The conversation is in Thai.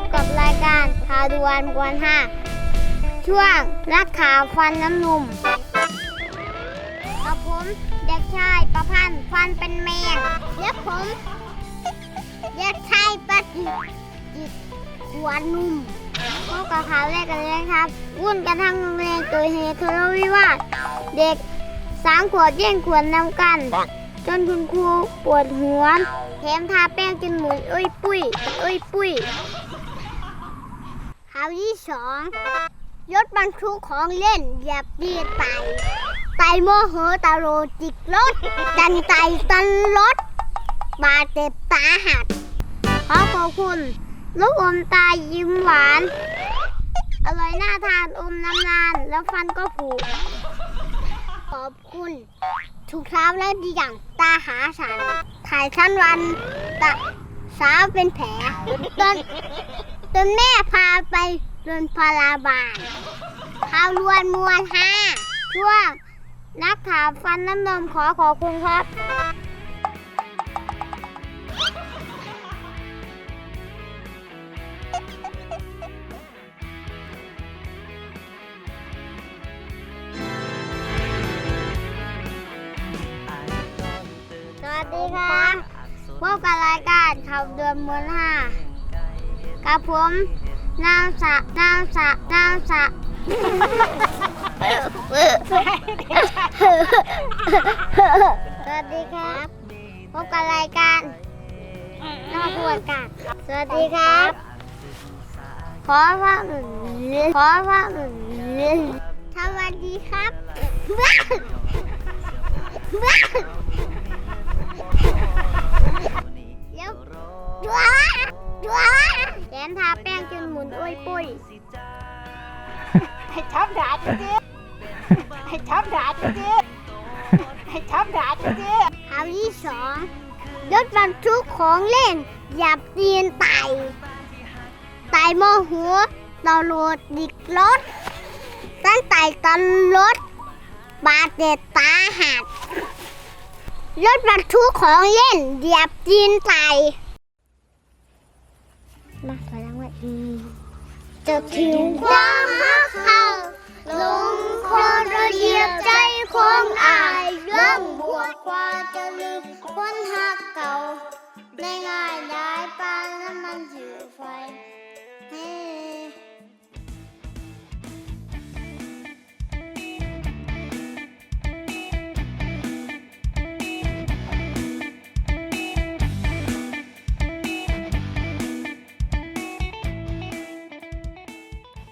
บกับรายการข่าวด่วนกวนห้าช่วงนักขาวฟันน้ำนมกับผมเด็กชายประพันธ์ฟันเป็นแมงและผมเด็กชายประดิจิตขวนนุ่มพบกับข่าวแรกกันเลยครับ วุ่นกันทั้งโรงเรียนเกิดเหตุทะเลาะวิวาทเด็กสามขวดแย่งขวดนำกัน จนคุณครูปวดหัวแถมทาแป้งจนหมุนเอ้ยปุ้ยเอ้ยปุ้ย ข่าวที่สองรถบรรทุกของเล่นอย่าเบียดไตไตโมโหตาโรจิกรถดันไตตันรถ บาดเจ็บสาหัสขอขอบคุณ ลูกอมตายิ้มหวาน อร่อยน่าทานอมน้ำนานแล้วฟันก็ผุขอบคุณทุกเช้าและดีอย่างตาหาฉันถ่ายชั้นวันตาสาวเป็นแผลจน จนแม่พาไปโรงพยาบาลข่าวรวนมวลห้าช่วงนักข่าวฟันน้ำนมขอขอบคุณครับสวัสดีครับพบกับรายการข่าวเดือนมวลห้า กับผมนางสะนางสะนางสะสวัสดีครับ พบกับรายการนอกบวกกันสวัสดีครับ ขอฟังขอฟังสวัสดีครับ นทาแป้งจนหมุนอุ้ยปุ้ยให้ช้ำด่าจริงๆให้ช้ำด่าจริงๆให้ช้ำด่าจริงข่าวที่สองรถบรรทุกของเล่นหยับตีนไตไตโมโหตอรถดิกรถตั้งไตตันรถบาดเจ็บตาหักรถบรรทุกของเล่นเหยียบตีนไต มาถอยหลังไว้จะถึงความฮักเขา